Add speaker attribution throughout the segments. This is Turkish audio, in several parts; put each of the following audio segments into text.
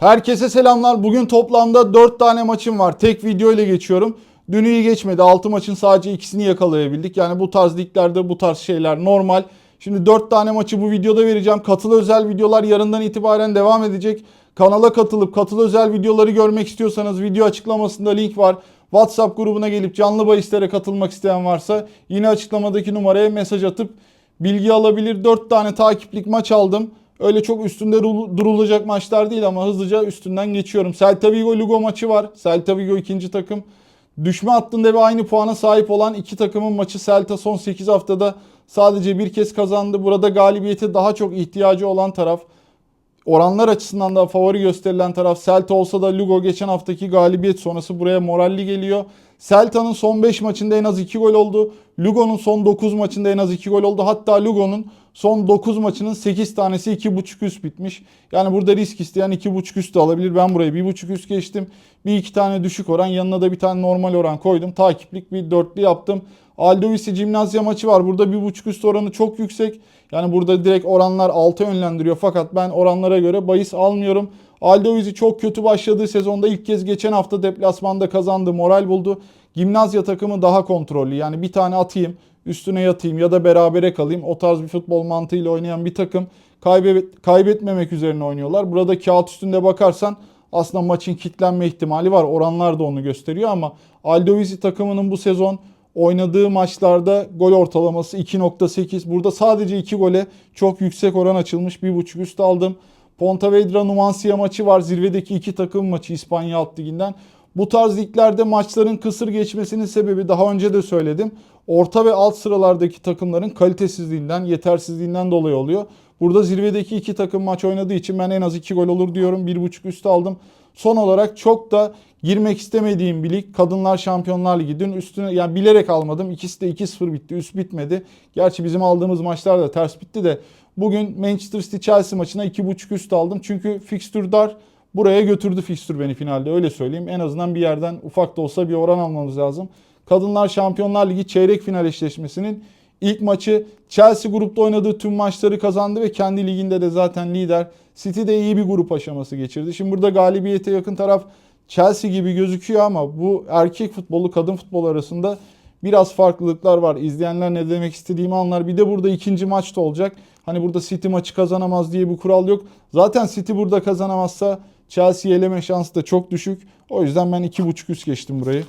Speaker 1: Herkese selamlar. Bugün toplamda 4 tane maçım var. Tek video ile geçiyorum. Dün iyi geçmedi. 6 maçın sadece ikisini yakalayabildik. Yani bu tarz liglerde bu tarz şeyler normal. Şimdi 4 tane maçı bu videoda vereceğim. Katıl özel videolar yarından itibaren devam edecek. Kanala katılıp katıl özel videoları görmek istiyorsanız video açıklamasında link var. WhatsApp grubuna gelip canlı bahislere katılmak isteyen varsa yine açıklamadaki numaraya mesaj atıp bilgi alabilir. 4 tane takiplik maç aldım. Öyle çok üstünde ru- durulacak maçlar değil ama hızlıca üstünden geçiyorum. Celta Vigo Lugo maçı var. Celta Vigo ikinci takım. Düşme hattında ve aynı puana sahip olan iki takımın maçı Celta son 8 haftada sadece bir kez kazandı. Burada galibiyete daha çok ihtiyacı olan taraf. Oranlar açısından da favori gösterilen taraf Celta olsa da Lugo geçen haftaki galibiyet sonrası buraya moralli geliyor. Celta'nın son 5 maçında en az 2 gol oldu. Lugo'nun son 9 maçında en az 2 gol oldu. Hatta Lugo'nun son 9 maçının 8 tanesi 2.5 üst bitmiş. Yani burada risk isteyen 2.5 üst de alabilir. Ben buraya 1.5 üst geçtim. Bir iki tane düşük oran yanına da bir tane normal oran koydum. Takiplik bir dörtlü yaptım. Aldovisi Cimnazya maçı var. Burada 1.5 üst oranı çok yüksek. Yani burada direkt oranlar 6 yönlendiriyor. Fakat ben oranlara göre bahis almıyorum. Aldovisi çok kötü başladığı sezonda ilk kez geçen hafta deplasmanda kazandı. Moral buldu. Gimnazya takımı daha kontrollü. Yani bir tane atayım, üstüne yatayım ya da berabere kalayım. O tarz bir futbol mantığıyla oynayan bir takım kaybet, kaybetmemek üzerine oynuyorlar. Burada kağıt üstünde bakarsan aslında maçın kitlenme ihtimali var. Oranlar da onu gösteriyor ama Aldovisi takımının bu sezon oynadığı maçlarda gol ortalaması 2.8. Burada sadece 2 gole çok yüksek oran açılmış. 1.5 üst aldım. Pontevedra Numancia maçı var. Zirvedeki iki takım maçı İspanya Alt Ligi'nden. Bu tarz liglerde maçların kısır geçmesinin sebebi daha önce de söyledim. Orta ve alt sıralardaki takımların kalitesizliğinden, yetersizliğinden dolayı oluyor. Burada zirvedeki iki takım maç oynadığı için ben en az 2 gol olur diyorum. 1.5 üst aldım. Son olarak çok da girmek istemediğim bir lig Kadınlar Şampiyonlar Ligi. Dün üstüne yani bilerek almadım. İkisi de 2-0 bitti. Üst bitmedi. Gerçi bizim aldığımız maçlar da ters bitti de bugün Manchester City Chelsea maçına 2.5 üst aldım. Çünkü fikstür dar. Buraya götürdü fikstür beni finalde öyle söyleyeyim. En azından bir yerden ufak da olsa bir oran almamız lazım. Kadınlar Şampiyonlar Ligi çeyrek final eşleşmesinin ilk maçı Chelsea grupta oynadığı tüm maçları kazandı ve kendi liginde de zaten lider. City de iyi bir grup aşaması geçirdi. Şimdi burada galibiyete yakın taraf Chelsea gibi gözüküyor ama bu erkek futbolu kadın futbol arasında biraz farklılıklar var. İzleyenler ne demek istediğimi anlar. Bir de burada ikinci maç da olacak. Hani burada City maçı kazanamaz diye bir kural yok. Zaten City burada kazanamazsa Chelsea'yi eleme şansı da çok düşük. O yüzden ben 2.5 üst geçtim burayı.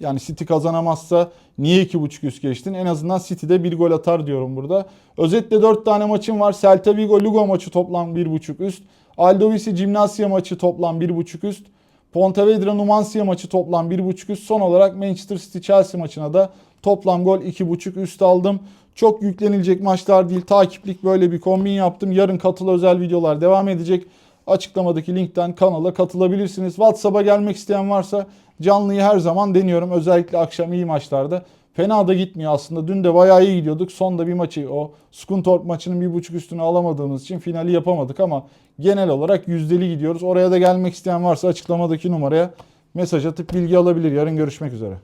Speaker 1: Yani City kazanamazsa niye 2.5 üst geçtin? En azından City'de bir gol atar diyorum burada. Özetle 4 tane maçım var. Celta Vigo Lugo maçı toplam 1.5 üst. Aldovisi Gimnasia maçı toplam 1.5 üst. Pontevedra Numancia maçı toplam 1.5 üst. Son olarak Manchester City Chelsea maçına da toplam gol 2.5 üst aldım. Çok yüklenilecek maçlar değil. Takiplik böyle bir kombin yaptım. Yarın katıl özel videolar devam edecek. Açıklamadaki linkten kanala katılabilirsiniz. WhatsApp'a gelmek isteyen varsa canlıyı her zaman deniyorum. Özellikle akşam iyi maçlarda. Fena da gitmiyor aslında. Dün de bayağı iyi gidiyorduk. Sonda bir maçı o Skuntorp maçının bir buçuk üstünü alamadığımız için finali yapamadık ama genel olarak yüzdeli gidiyoruz. Oraya da gelmek isteyen varsa açıklamadaki numaraya mesaj atıp bilgi alabilir. Yarın görüşmek üzere.